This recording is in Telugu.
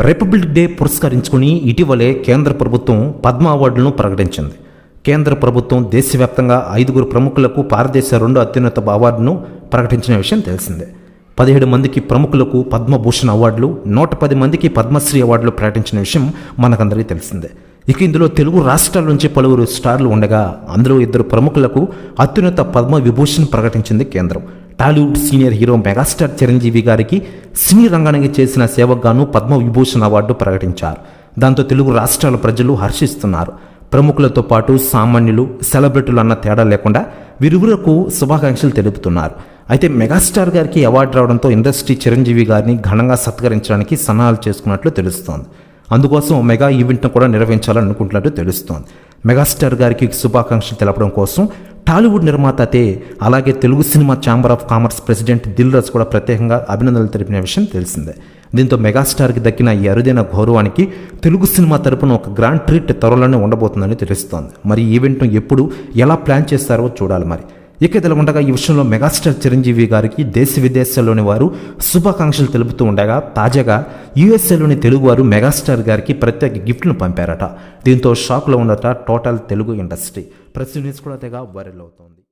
రిపబ్లిక్ డే పురస్కరించుకుని ఇటీవలే కేంద్ర ప్రభుత్వం పద్మ అవార్డులను ప్రకటించింది. కేంద్ర ప్రభుత్వం దేశవ్యాప్తంగా ఐదుగురు ప్రముఖులకు భారతదేశ రెండో అత్యున్నత అవార్డును ప్రకటించిన విషయం తెలిసిందే. పదిహేడు మందికి ప్రముఖులకు పద్మభూషణ్ అవార్డులు నూట పది మందికి పద్మశ్రీ అవార్డులు ప్రకటించిన విషయం మనకందరికీ తెలిసిందే. ఇక ఇందులో తెలుగు రాష్ట్రాల నుంచి పలువురు స్టార్లు ఉండగా అందులో ఇద్దరు ప్రముఖులకు అత్యున్నత పద్మ విభూషణ్ ప్రకటించింది కేంద్రం. Tollywood senior hero megastar Chiranjeevi గారికి సినీ రంగానికి చేసిన సేవగాను గాను పద్మ విభూషణ్ అవార్డు ప్రకటించారు. దాంతో తెలుగు రాష్ట్రాల ప్రజలు హర్షిస్తున్నారు. ప్రముఖులతో పాటు సామాన్యులు సెలబ్రిటీలు అన్న తేడా లేకుండా వీరిరువురకు శుభాకాంక్షలు తెలుపుతున్నారు. అయితే మెగాస్టార్ గారికి అవార్డు రావడంతో ఇండస్ట్రీ చిరంజీవి గారిని ఘనంగా సత్కరించడానికి సన్నాహాలు చేసుకున్నట్లు తెలుస్తోంది. అందుకోసం మెగా ఈవెంట్ను కూడా నిర్వహించాలనుకుంటున్నట్టు తెలుస్తోంది. మెగాస్టార్ గారికి శుభాకాంక్షలు తెలపడం కోసం టాలీవుడ్ నిర్మాత అయితే అలాగే Telugu cinema chamber of commerce president Dil Raju కూడా ప్రత్యేకంగా అభినందనలు తెలిపిన విషయం తెలిసిందే. దీంతో మెగాస్టార్కి దక్కిన ఈ అరుదైన గౌరవానికి తెలుగు సినిమా తరపున ఒక గ్రాండ్ ట్రీట్ త్వరలోనే ఉండబోతుందని తెలుస్తోంది. మరి ఈవెంట్ను ఎప్పుడు ఎలా ప్లాన్ చేస్తారో చూడాలి మరి. ఇక ఇదిలా ఉండగా ఈ విషయంలో మెగాస్టార్ చిరంజీవి గారికి దేశ విదేశాల్లోని వారు శుభాకాంక్షలు తెలుపుతూ ఉండగా తాజాగా యుఎస్ఏలోని తెలుగువారు మెగాస్టార్ గారికి ప్రత్యేక గిఫ్ట్ను పంపారట. దీంతో షాక్లో ఉండట total Telugu industry. Press news కూడా తెగ వైరల్ అవుతోంది.